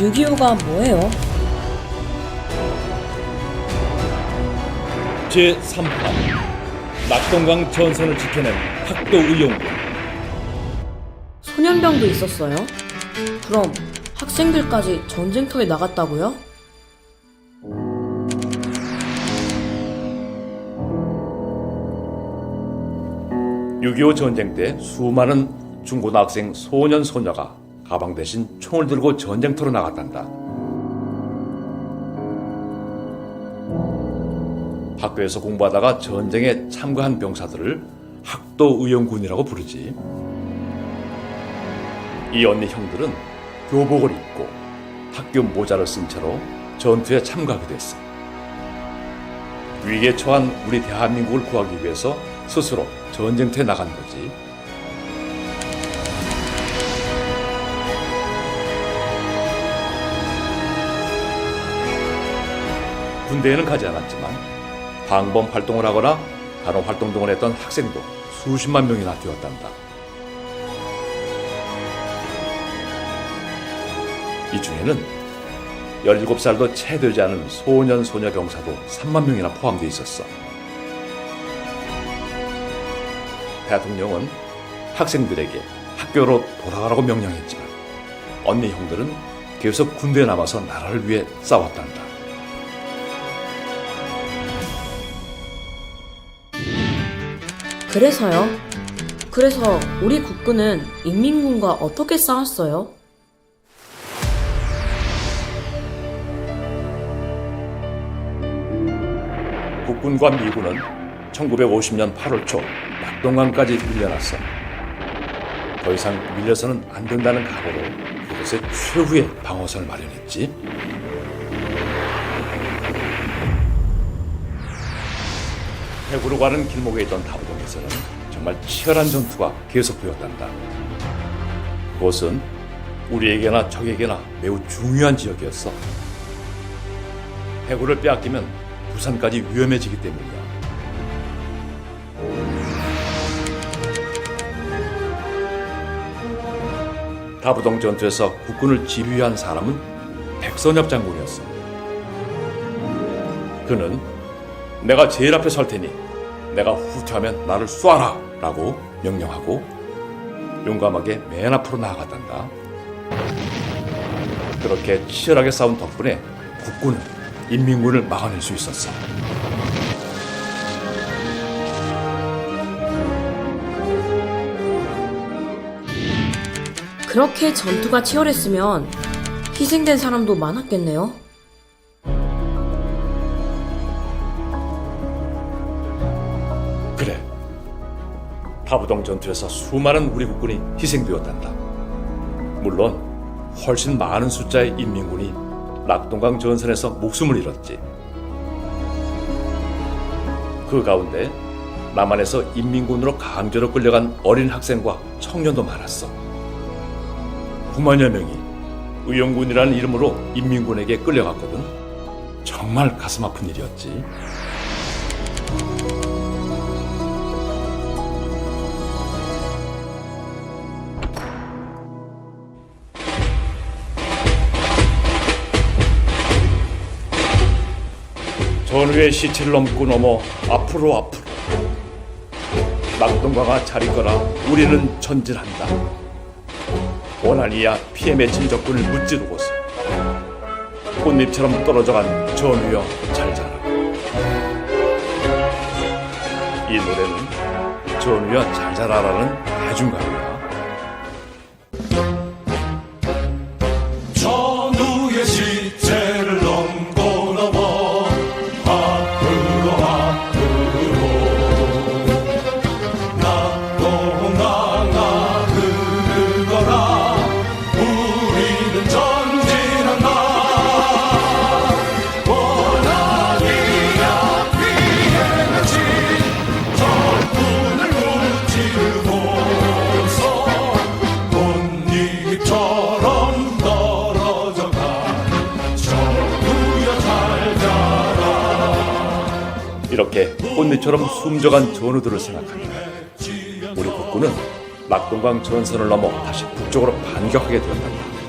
6.25가 뭐예요? 제3화 낙동강 전선을 지켜낸 학도 의용군 소년병도 있었어요? 그럼 학생들까지 전쟁터에 나갔다고요? (6.25) 전쟁 때 수많은 중고등학생 소년 소녀가 가방 대신 총을 들고 전쟁터로 나갔단다 학교에서 공부하다가 전쟁에 참가한 병사들을 학도 의용군이라고 부르지 이 언니 형들은 교복을 입고 학교 모자를 쓴 채로 전투에 참가하기도 했어. 위기에 처한 우리 대한민국을 구하기 위해서 스스로 전쟁터에 나간 거지. 군대에는 가지 않았지만 방범 활동을 하거나 간호 활동 등을 했던 학생도 수십만 명이나 되었단다. 이 중에는 17살도 채 되지 않은 소년 소녀 병사도 3만 명이나 포함되어 있었어. 대통령은 학생들에게 학교로 돌아가라고 명령했지만 언니 형들은 계속 군대에 남아서 나라를 위해 싸웠단다. 그래서요? 그래서 우리 국군은 인민군과 어떻게 싸웠어요? 국군과 미군은 1950년 8월 초 낙동강까지 밀려났어. 더 이상 밀려서는 안 된다는 각오로 그곳에 최후의 방어선을 마련했지. 해구로 가는 길목에 있던 다부동에서는 정말 치열한 전투가 계속 되었단다. 그곳은 우리에게나 적에게나 매우 중요한 지역이었어. 해구를 빼앗기면 부산까지 위험해지기 때문이야. 다부동 전투에서 국군을 지휘한 사람은 백선엽 장군이었어. 그는 내가 제일 앞에 설 테니 내가 후퇴하면 나를 쏴라 라고 명령하고 용감하게 맨 앞으로 나아갔단다. 그렇게 치열하게 싸운 덕분에 국군은 인민군을 막아낼 수 있었어. 그렇게 전투가 치열했으면 희생된 사람도 많았겠네요. 다부동 전투에서 수많은 우리 국군이 희생되었단다. 물론 훨씬 많은 숫자의 인민군이 낙동강 전선에서 목숨을 잃었지. 그 가운데 남한에서 인민군으로 강제로 끌려간 어린 학생과 청년도 많았어. 9만여 명이 의용군이라는 이름으로 인민군에게 끌려갔거든. 정말 가슴 아픈 일이었지. 전우의 시체를 넘고 넘어 앞으로 앞으로. 낙동강아 잘 있거라 우리는 전진한다. 원한이야 피에 맺힌 적군을 무찌르고서 꽃잎처럼 떨어져간 전우여 잘 자라. 이 노래는 전우여 잘 자라라는 대중가요야 이렇게 꽃잎처럼 숨져간 전우들을 생각하면 우리 국군은 낙동강 전선을 넘어 다시 북쪽으로 반격하게 되었단다.